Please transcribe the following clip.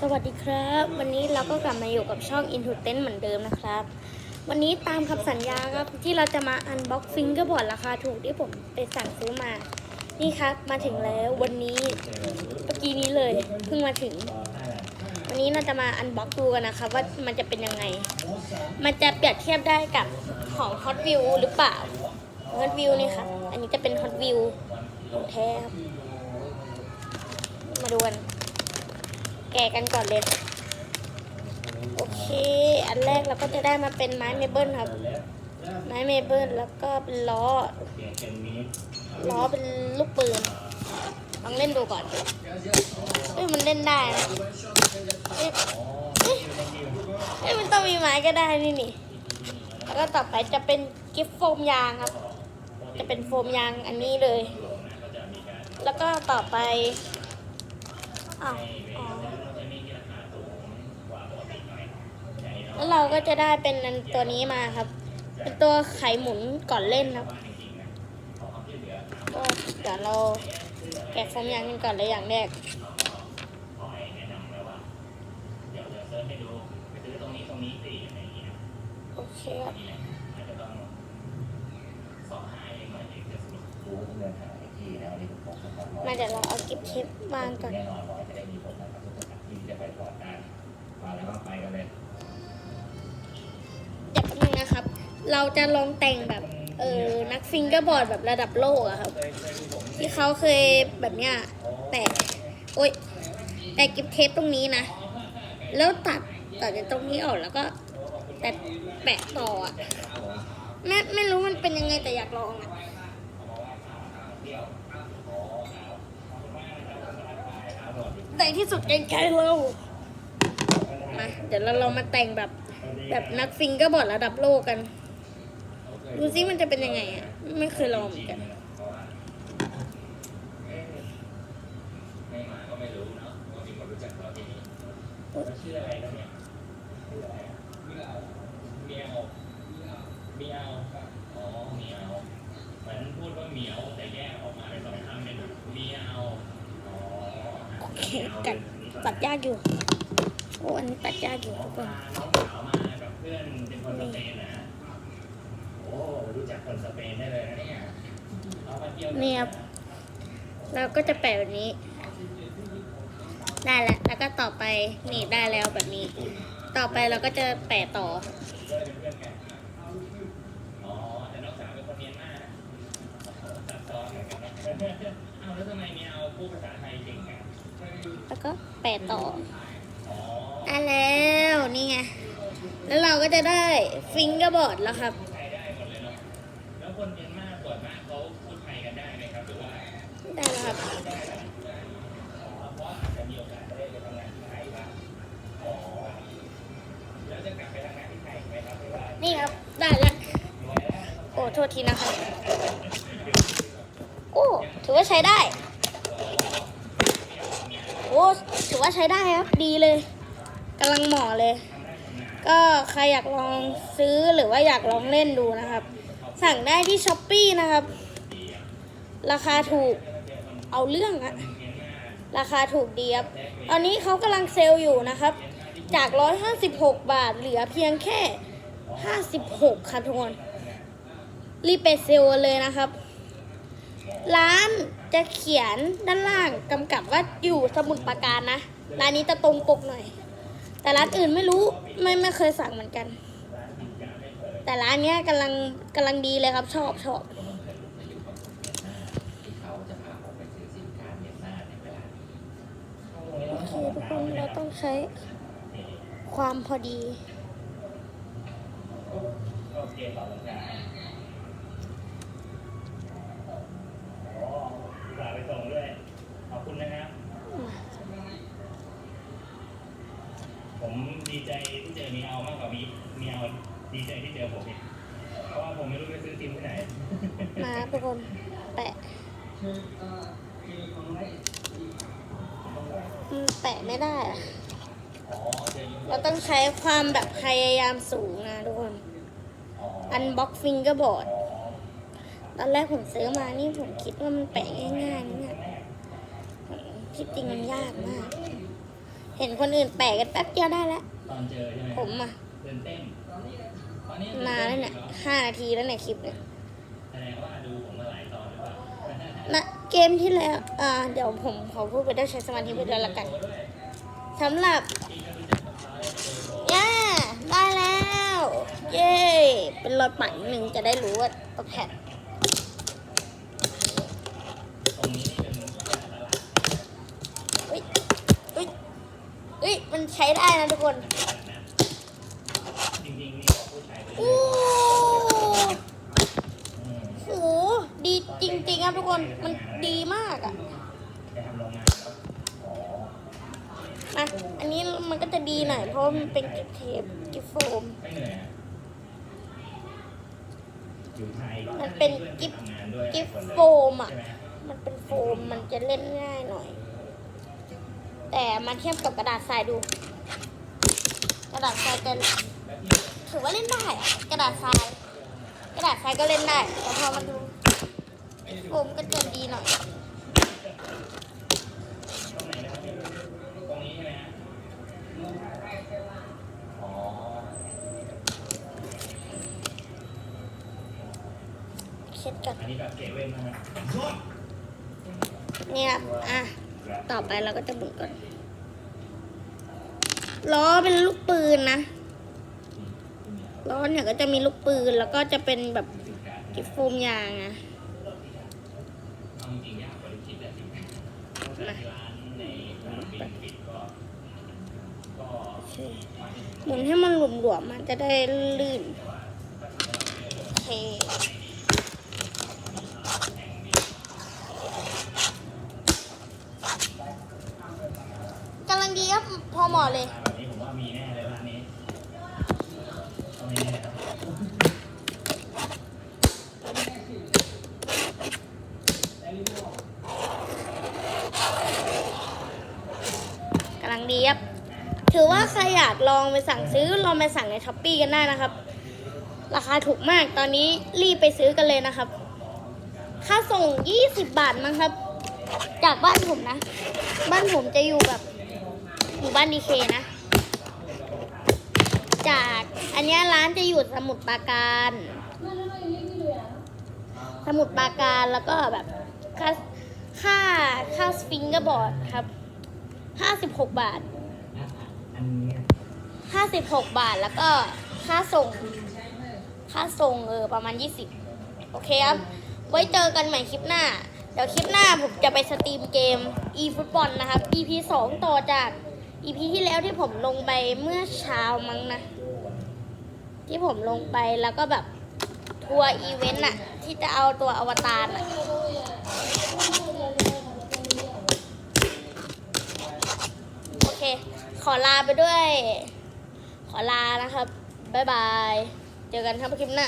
สวัสดีครับ วันนี้เราก็กลับมาอยู่กับช่อง Into Tent เหมือนเดิมนะครับ วันนี้ตามคำสัญญาครับที่เราจะมาอันบ็อกฟิงเกอร์บอร์ดราคาถูกที่ผมไปสั่งซื้อมา นี่ครับมาถึงแล้ววันนี้เมื่อกี้นี้เลยเพิ่งมาถึง วันนี้เราจะมาอันบ็อกดูกันนะครับว่ามันจะเป็นยังไง มันจะเปรียบเทียบได้กับของ Hot View หรือเปล่า Hot View นี่ครับอันนี้จะเป็น Hot View ของแท้ครับมาดูกัน แกะกันก่อนเลย โอเค อันแรกเราก็จะได้มาเป็นไม้เมเบิลครับ ไม้เมเบิลแล้วก็เป็นล้อ ล้อเป็นลูกปืน ลองเล่นดูก่อน เอ้ยมันเล่นได้นะเอ้ยเอ้ยมันต้องมีไม้ก็ได้นี่นี่ แล้วก็ต่อไปจะเป็นกิฟต์โฟมยางครับ จะเป็นโฟมยางอันนี้เลย แล้วก็ต่อไปอ้าวอ๋อ แล้วเราก็จะได้เป็นตัวนี้มาครับ เป็นตัวไขหมุนก่อนเล่นครับก็เดี๋ยวเราแกะโฟมยางกันก่อนเลยอย่างแรกโอเคครับมาเดี๋ยวเราเอากิฟต์เทปวางก่อนแน่นอนร้อยจะได้มีผลนะครับทุกคนที่จะไปถอดได้มาแล้วก็ไปกันเลย เราจะลองแต่งแบบเออนักฟิงเกอร์บอร์ดแบบระดับโลกอะครับ ที่เขาเคยแบบเนี้ยแต่โอ๊ยแต่กิฟเทปตรงนี้นะ แล้วตัดตัดจากตรงนี้ออกแล้วก็แต่แปะต่ออะไม่ไม่รู้มันเป็นยังไงแต่อยากลองอะแต่ที่สุดไกลๆเรามาเดี๋ยวเราลองมาแต่งแบบแบบนักฟิงเกอร์บอร์ดระดับโลกกัน ดูซิมันจะเป็นยังไงอะ ไม่เคยลองเหมือนกันไม่มาก็ไม่รู้เนาะว่ามีคนรู้จักเราที่นี่ชื่ออะไรครับเนี่ยชื่ออะไรอะเมียวเมียวเมียวอ๋อเมียวเหมือนพูดว่าเหมียวแต่แยกออกมาเป็นสองคำเป็นเมียวอ๋อโอเคกัดตัดยากอยู่โอ้อันนี้ตัดยากอยู่ทุกคนพาน้องสาวมากับเพื่อนเป็นคนสเปนนะโอ้ รู้จักคนสเปนได้เลยนะเนี่ยเอามาเที่ยวเนี่ยครับ เราก็จะแปะแบบนี้ ได้แล้ว แล้วก็ต่อไปนี่ได้แล้วแบบนี้ ต่อไปเราก็จะแปะต่อ อ๋อแต่น้องสาวเป็นคนเมียนมานะซับซ้อนเหมือนกันนะเอาแล้วทำไมเมียเอาพูดภาษาไทยเก่งอะแล้วก็แปะต่ออ๋อได้แล้วนี่ไง แล้วเราก็จะได้ฟิงเกอร์บอร์ดแล้วครับำงานที่ไทยบ้างอ๋อแล้วจะกลับไปทำงานที่ไทยไหมครับนี่ครับ ได้แล้ว โอ้ โทษทีนะครับ โอ้ ถือว่าใช้ได้ โอ้ ถือว่าใช้ได้ครับ ดีเลยกำลังเหมาะเลย ก็ใครอยากลองซื้อหรือว่าอยากลองเล่นดูนะครับ สั่งได้ที่ช้อปปีนะครับ ราคาถูก เอาเรื่องอะราคาถูกดีครับตอนนี้เขากำลังเซลล์อยู่นะครับ จาก 156 บาทเหลือเพียงแค่ 56ค่ะทุกคนรีบไปเซลล์เลยนะครับ ร้านจะเขียนด้านล่างกำกับว่าอยู่สมุดปราการนะ ร้านนี้จะตรงปกหน่อย แต่ร้านอื่นไม่รู้ไม่ไม่เคยสั่งเหมือนกัน แต่ร้านนี้กำลังกำลังดีเลยครับชอบชอบ ที่เขาจะพาผมไปซื้อสินค้าเมียนมาในเวลานี้ โอเคทุกคนเรา ต้องใช้ความพอดีโอเคขอบคุณครับอ๋อฝากไปส่งด้วยขอบคุณนะครับผมดีใจที่เจอมีเอามากกว่ามีมีเอาดีใจที่เจอผมอีกเพราะว่าผมไม่รู้ไปซื้อซิมที่ไหน มาทุกคนแปะ อืมแปะไม่ได้อะอ๋อเจอยูเราต้องใช้ความแบบพยายามสูงนะทุกคนอ๋ออันบ็อกฟิงเกอร์บอร์ดตอนแรกผมซื้อมานี่ผมคิดว่ามันแปะง่ายๆนะเนี่ยที่จริงมันยากมาก เห็นคนอื่นแปะกันแป๊บเดียวได้แล้วตอนเจอใช่ไหมผมอะตื่นเต้นตอนนี้นานแล้วเนี่ยห้านาทีแล้วเนี่ยคลิปเนี่ย เกมที่แล้วอ่าเดี๋ยวผมขอพูดไปได้วยใช้สมาธิไปด้วยละกันสำหรับย่าได้แล้ว เย้ เป็นรอยปัดหนึ่งจะได้รู้ว่าตกแผ่นตรงนี้นี่เป็นตลาดเฮ้ยเฮ้ยเฮ้ยมันใช้ได้นะทุกคนโอ้โห จริง ๆ ครับทุกคนมันดีมากอะอ๋อมาอันนี้มันก็จะดีหน่อยเพราะมันเป็นกิฟเทปกิฟโฟมมันเป็นกิฟกิฟโฟมอะ มันเป็นโฟมมันจะเล่นง่ายหน่อย แต่มาเทียบกับกระดาษทรายดู กระดาษทรายจะถือว่าเล่นได้กระดาษทราย กระดาษทรายก็เล่นได้แต่พอมาดู โฟมก็จะดีหน่อยตรงไหนนะครับพี่ตรงนี้ใช่ไหมฮะอ๋อเช็ดกันอันนี้แบบเซเว่นนะฮะเนี่ยครับอะ ต่อไปเราก็จะหมุนก่อน ล้อเป็นลูกปืนนะ ล้อเนี่ยก็จะมีลูกปืนแล้วก็จะเป็นแบบกิฟโฟมยางอะ เอาจริงๆยากกว่าที่คิดแต่จริง มา ร้า นในร้านปิดปิดก็ก็หมุนให้มันหลวมๆมันจะได้ลื่นโอเคกำลังดีครับพอเหมาะเลย ถือว่าใครอยากลองไปสั่งซื้อลองไปสั่งในช้อปปีกันได้นะครับ ราคาถูกมากตอนนี้รีบไปซื้อกันเลยนะครับ ค่าส่ง 20 บาทมั้งครับ จากบ้านผมนะ บ้านผมจะอยู่แบบหมู่บ้านดีเคนะ จากอันนี้ร้านจะอยู่สมุทรปราการ สมุทรปราการแล้วก็แบบค่าค่าค่าสฟิงเกอร์บอร์ดครับ 56 บาท อันนี้56บาทแล้วก็ค่าส่ง ค่าส่งเออประมาณ20โอเคครับ ไว้เจอกันใหม่คลิปหน้า เดี๋ยวคลิปหน้าผมจะไปสตรีมเกม e ฟุตบอลนะครับ EP 2ต่อจาก EP ที่แล้วที่ผมลงไปเมื่อเช้ามั้งนะ ที่ผมลงไปแล้วก็แบบทัวร์อีเวนต์อะที่จะเอาตัวอวตารอะโอเค ขอลาไปด้วย ขอลานะครับ บ๊ายบาย เจอกันครับคลิปหน้า